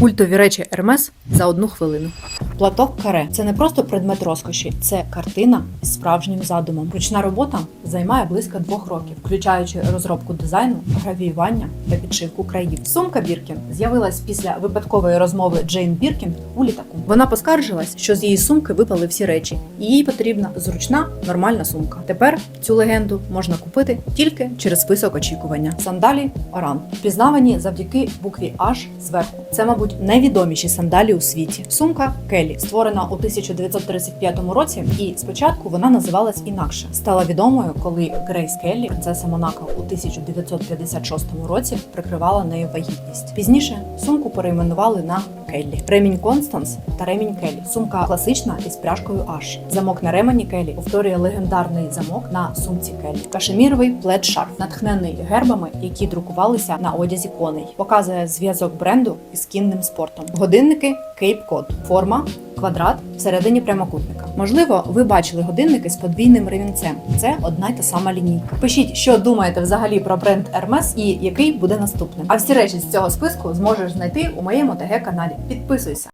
Культові речі Ермес за одну хвилину. Платок каре це не просто предмет розкоші, це картина з справжнім задумом. Ручна робота займає близько двох років, включаючи розробку дизайну, гравіювання та підшивку країв. Сумка Біркін з'явилась після випадкової розмови Джейн Біркін у літаку. Вона поскаржилась, що з її сумки випали всі речі, і їй потрібна зручна нормальна сумка. Тепер цю легенду можна купити тільки через список очікування. Сандалі Оран впізнавані завдяки букві H зверху. Це, мабуть, найвідоміші сандалі у світі. Сумка Келі створена у 1935 році, і спочатку вона називалась інакше. Стала відомою, коли Грейс Келлі, принцеса Монако, у 1956 році прикривала нею вагітність. Пізніше сумку перейменували на Келлі. Ремінь Констанс та ремінь Келлі. Сумка класична із пряжкою H. Замок на ремені Келлі повторює легендарний замок на сумці Келлі. Кашеміровий плед шарф, натхнений гербами, які друкувалися на одязі коней, показує зв'язок бренду із кінним спортом. Годинники Cape Cod. форма. Квадрат всередині прямокутника. Можливо, ви бачили годинники з подвійним ремінцем. Це одна й та сама лінійка. Пишіть, що думаєте взагалі про бренд Hermes і який буде наступним. А всі речі з цього списку зможеш знайти у моєму ТГ каналі. Підписуйся.